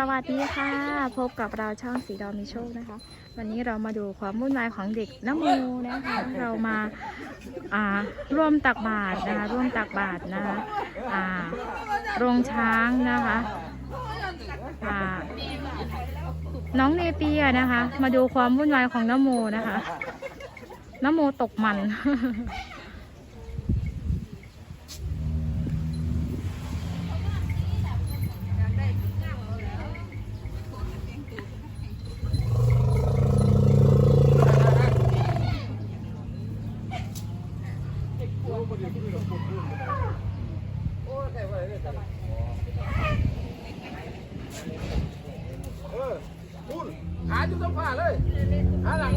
สวัสดีค่ะ พบกับเราช่องสีดอมมีโชคนะคะ วันนี้เรามาดูความวุ่นวายของเด็กน้ำมูนะคะเรามาอ่าร่วมตักบาตรนะคะร่วมตักบาตรนะคะอ่าโรงช้างนะคะอ่าน้องเนเปียนะคะ มาดูความวุ่นวายของน้ำโมนะคะน้ำโมตกมัน เออคุณหาจุดสัมผัสเลย หาหลัง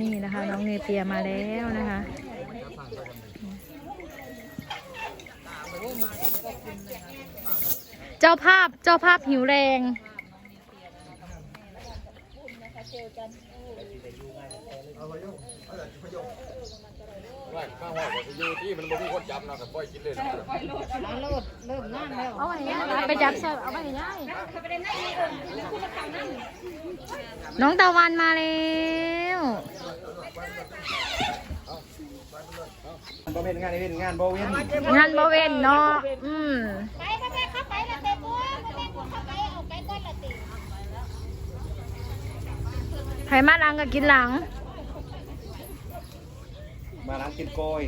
นี่นะคะ น้องเนเปียมาแล้วนะคะเจ้าภาพเจ้าภาพหิวแรงข้าวหอมไปอยู่ที่มันบ่มีคนจับนะกับปล่อยกินเลยนะเอาไปย่ายไปจับเสิร์ฟเอาไปย่ายน้องตะวันมาแล้ว บ่เป็นงานนี่เป็นงานบ่เว้นงานบเวนเนาะอืมไปไปไปเข้าไปละเตบัวไปไปกูเข้าไปเอาไปก้อนละติไผมาลังก็กินหลัง มาร้านกินโกย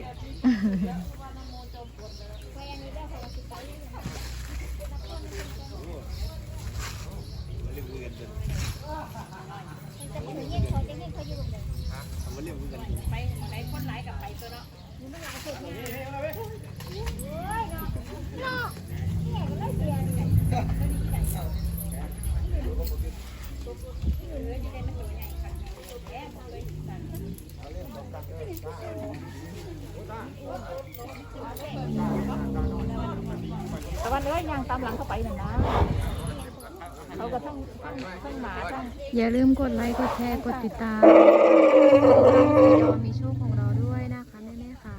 จะไปเย็นเขาจะเย็นเขาอยู่ตรงไหนคนหลายกับไปตัวเนาะนี่มันหลายสุดเนี่ยเฮ้ยเนาะเนาะเนี่ยมันไม่เสียเลย ตะวันเอ้ยยางตามหลังเข้าไปหน่ะนะเขาก็ทั้งทั้งทั้งหมาทั้งอย่าลืมกดไลค์ กดแชร์ กดติดตามยอมมีโชคของเราด้วยนะคะแม่ๆค่ะ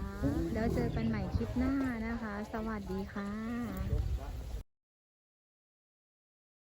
แล้วเจอกันใหม่คลิปหน้านะคะ สวัสดีค่ะ